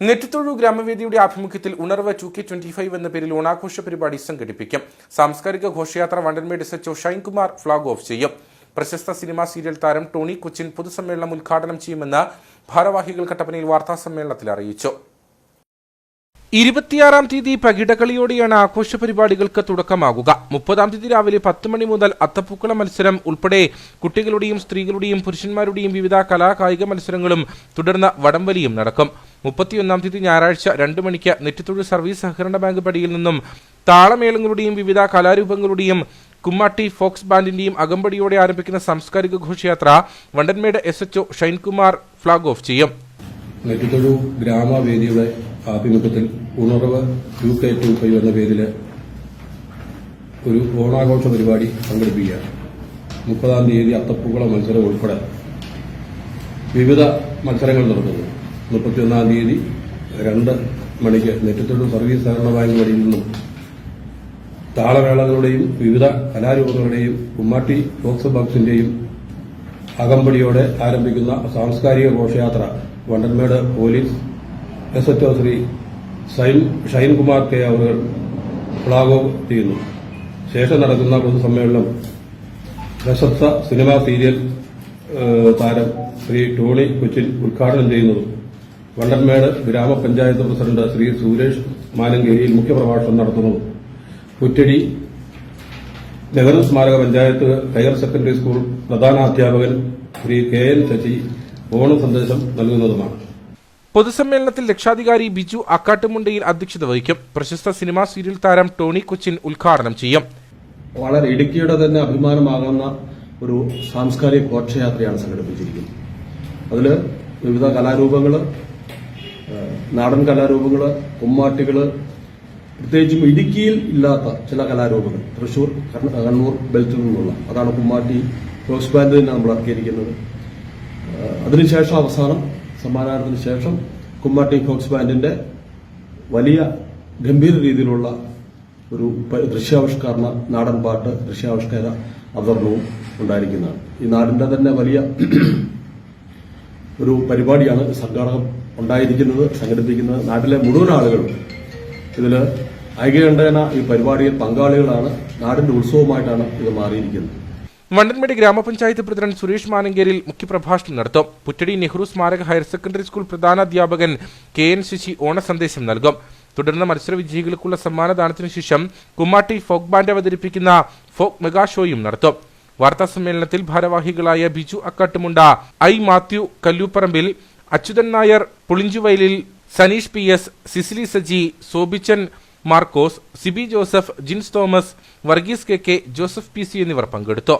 നെറ്റിത്തൊഴു ഗ്രാമവേദിയുടെ ആഭിമുഖ്യത്തിൽ ഉണർവ് to K twenty five എന്ന പേരിൽ ഓണാഘോഷ പരിപാടി സംഘടിപ്പിക്കും. സാംസ്കാരിക ഘോഷയാത്ര Vandanmedu S H Shinekumar flag off ചെയ്യും. പ്രശസ്ത സിനിമാ സീരിയൽ താരം ടോണി കൊച്ചിൻ പൊതുസമ്മേളനം ഉദ്ഘാടനം ചെയ്യുമെന്ന് ഭാരവാഹികൾ കട്ടപ്പനയിൽ വാർത്താസമ്മേളനത്തിൽ അറിയിച്ചു. ഇരുപത്തിയാറാം തീയതി പകിടകളിയോടെയാണ് ആഘോഷ പരിപാടികൾക്ക് തുടക്കമാകുക. മുപ്പതാം തീയതി രാവിലെ പത്ത് മണി മുതൽ അത്തപ്പൂക്കള മത്സരം ഉൾപ്പെടെ കുട്ടികളുടെയും സ്ത്രീകളുടെയും പുരുഷന്മാരുടെയും വിവിധ കലാകായിക മത്സരങ്ങളും തുടർന്ന് വടംവലിയും നടക്കും. മുപ്പത്തിയൊന്നാം തീയതി ഞായറാഴ്ച രണ്ട് മണിക്ക് നെറ്റിത്തൊഴിൽ സർവീസ് സഹകരണ ബാങ്ക് പടിയിൽ നിന്നും താളമേളങ്ങളുടെയും വിവിധ കലാരൂപങ്ങളുടെയും കുമ്മാട്ടി ഫോക്സ് ബാൻഡിന്റെയും അകമ്പടിയോടെ ആരംഭിക്കുന്ന സാംസ്കാരിക ഘോഷയാത്ര Vandanmedu S HO Shinekumar flag off ചെയ്യും. നെറ്റിത്തൊഴു ഗ്രാമവേദിയുടെ ആഭിമുഖ്യത്തിൽ ഉണർവ് യു കെ ടു ഫൈവ് എന്ന പേരിൽ ഒരു ഓണാഘോഷ പരിപാടി സംഘടിപ്പിക്കുകയാണ്. മുപ്പതാം തീയതി അത്തപ്പൂക്കള മത്സരം ഉൾപ്പെടെ വിവിധ മത്സരങ്ങൾ നടത്തുന്നു മുപ്പത്തിയൊന്നാം തീയതി രണ്ട് മണിക്ക് നെറ്റിത്തൊഴു സർവീസ് സഹകരണ ബാങ്ക് വഴിയിൽ നിന്നും താളമേളങ്ങളുടെയും വിവിധ കലാരൂപങ്ങളുടെയും കുമ്മാട്ടി ബോക്സ് ബോക്സിന്റെയും അകമ്പടിയോടെ ആരംഭിക്കുന്ന സാംസ്കാരിക ഘോഷയാത്ര Vandanmedu police S H Shri Shine Shinekumar K അവർ ഫ്ളാഗ് ഓഫ് ചെയ്യുന്നു. ശേഷം നടക്കുന്ന പൊതുസമ്മേളനം പ്രശസ്ത സിനിമാ സീരിയൽ താരം ശ്രീ ടോണി കൊച്ചിൻ ഉദ്ഘാടനം ചെയ്യുന്നതും വണ്ടൻമേട് ഗ്രാമപഞ്ചായത്ത് പ്രസിഡന്റ് ശ്രീ സുരേഷ് മാനങ്കേരിയിൽ മുഖ്യപ്രഭാഷണം നടത്തുന്നു. കുറ്റടി നെഹ്റു സ്മാരക പഞ്ചായത്ത് ഹയർ സെക്കൻഡറി സ്കൂൾ പ്രധാനാധ്യാപകൻ ശ്രീ കെ എൻ ശശി ഓണ സന്ദേശം നൽകുന്നതുമാണ്. പൊതുസമ്മേളനത്തിൽ രക്ഷാധികാരി ബിജു അക്കാട്ടുമുണ്ടയിൽ അധ്യക്ഷത വഹിക്കും. പ്രശസ്ത സിനിമാ സീരിയൽ താരം ടോണി കൊച്ചിൻ ഉദ്ഘാടനം ചെയ്യും. വളരെ ഇടുക്കിയുടെ തന്നെ അഭിമാനമാകുന്ന ഒരു സാംസ്കാരിക ഘോഷയാത്രയാണ് സംഘടിപ്പിച്ചിരിക്കുന്നത്. അതിൽ വിവിധ കലാരൂപങ്ങൾ നാടൻ കലാരൂപങ്ങൾ കുമ്മാട്ടികൾ പ്രത്യേകിച്ചും ഇടുക്കിയിൽ ഇല്ലാത്ത ചില കലാരൂപങ്ങൾ. തൃശൂർ കണ്ണൂർ ബെൽറ്റിൽ നിന്നുള്ള. അതാണ് കുമ്മാട്ടി ഫോക്സ് ബാൻഡ് തന്നെ നമ്മൾ ഇറക്കിയിരിക്കുന്നത് അതിനുശേഷം അവസാനം സമ്മാനാർത്ഥത്തിന് ശേഷം കുമ്മാട്ടി ഫോക്സ് ബാൻഡിന്റെ വലിയ ഗംഭീര രീതിയിലുള്ള ഒരു ദൃശ്യാവിഷ്കരണ നാടൻ പാട്ട് ദൃശ്യാവിഷ്കര അവതരണവും ഉണ്ടായിരിക്കുന്നതാണ്. ഈ നാടിന്റെ തന്നെ വലിയ ഒരു പരിപാടിയാണ് സംഘാടകം ഉണ്ടായിരിക്കുന്നത് സംഘടിപ്പിക്കുന്നത്. നാട്ടിലെ മുഴുവൻ ആളുകളും ഇതിൽ ഐക്യകണ്ഠേന ഈ പരിപാടിയിൽ പങ്കാളികളാണ്. നാടിന്റെ ഉത്സവമായിട്ടാണ് ഇത് മാറിയിരിക്കുന്നത്. വണ്ടൻമേട് ഗ്രാമപഞ്ചായത്ത് പ്രസിഡന്റ് സുരേഷ് മാനങ്കേരിൽ മുഖ്യപ്രഭാഷണം നടത്തും. പുറ്റടി നെഹ്റു സ്മാരക ഹയർ സെക്കൻഡറി സ്കൂൾ പ്രധാനാധ്യാപകൻ കെ എൻ ശശി ഓണസന്ദേശം നൽകും. തുടർന്ന് മത്സര വിജയികൾക്കുള്ള സമ്മാനദാനത്തിനു ശേഷം കുമ്മാട്ടി ഫോക്ക് ബാൻഡ് അവതരിപ്പിക്കുന്ന ഫോക്ക് മെഗാ ഷോയും നടത്തും. വാർത്താ സമ്മേളനത്തിൽ ഭാരവാഹികളായ Biju Akkattumunda I Mathew Kalluparambil Achuthan Nair Pulinchuvayalil Sanish P S Cicily Saji Sobichan Markose Sibi Joseph Jins Thomas Varghese K K Joseph P C എന്നിവർ പങ്കെടുത്തു.